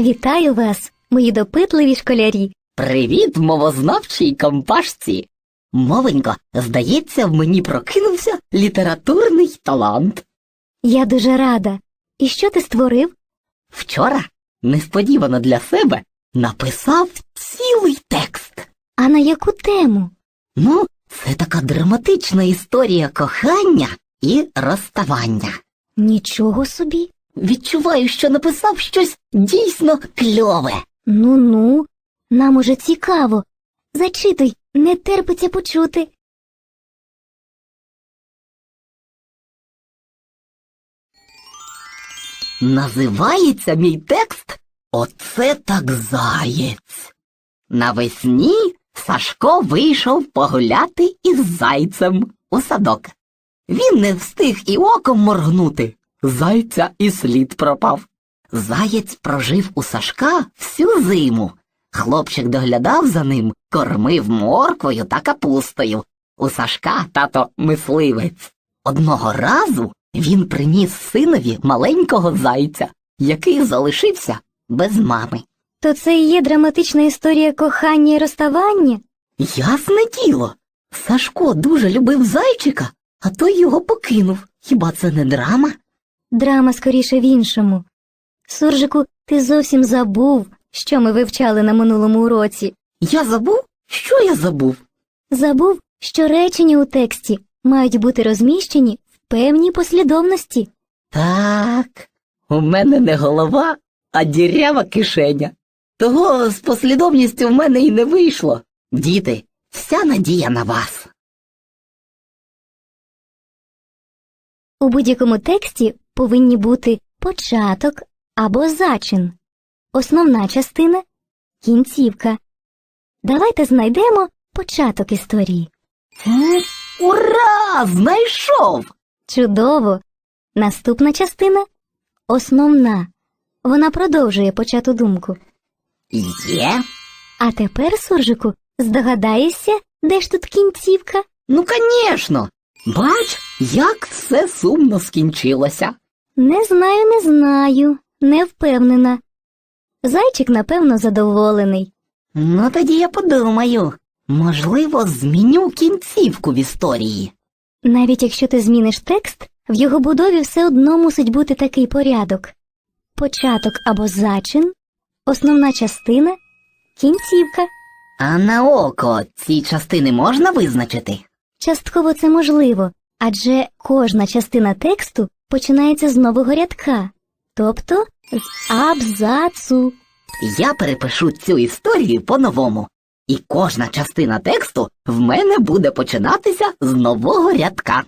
Вітаю вас, мої допитливі школярі. Привіт, мовознавчій компашці. Мовенько, здається, в мені прокинувся літературний талант. Я дуже рада. І що ти створив? Вчора, несподівано для себе, написав цілий текст. А на яку тему? Ну, це така драматична історія кохання і розставання. Нічого собі. Відчуваю, що написав щось дійсно кльове. Ну ну, нам уже цікаво. Зачитуй, не терпиться почути. Називається мій текст Оце так заєць. Навесні Сашко вийшов погуляти із зайцем у садок. Він не встиг і оком моргнути. Зайця і слід пропав. Заєць прожив у Сашка всю зиму. Хлопчик доглядав за ним, кормив морквою та капустою. У Сашка тато мисливець. Одного разу він приніс синові маленького зайця, який залишився без мами. То це і є драматична історія кохання і розставання? Ясне діло. Сашко дуже любив зайчика, а той його покинув. Хіба це не драма? Драма скоріше в іншому. Суржику, ти зовсім забув, що ми вивчали на минулому уроці. Я забув? Що я забув? Забув, що речення у тексті мають бути розміщені в певній послідовності. Так, у мене не голова, а дірява кишеня. Того з послідовністю в мене і не вийшло. Діти, вся надія на вас. У будь-якому тексті повинні бути початок або зачин, основна частина, кінцівка. Давайте знайдемо початок історії. Ура! Знайшов! Чудово! Наступна частина основна. Вона продовжує почату думку. Є? А тепер, суржику, здогадаєшся, де ж тут кінцівка? Ну, конечно. Бач, як все сумно скінчилося. Не знаю, не знаю, не впевнена. Зайчик, напевно, задоволений. Ну, тоді я подумаю. Можливо, зміню кінцівку в історії. Навіть якщо ти зміниш текст, в його будові все одно мусить бути такий порядок: початок або зачин, основна частина, кінцівка. А на око ці частини можна визначити? Частково це можливо, адже кожна частина тексту починається з нового рядка, тобто з абзацу. Я перепишу цю історію по-новому, і кожна частина тексту в мене буде починатися з нового рядка.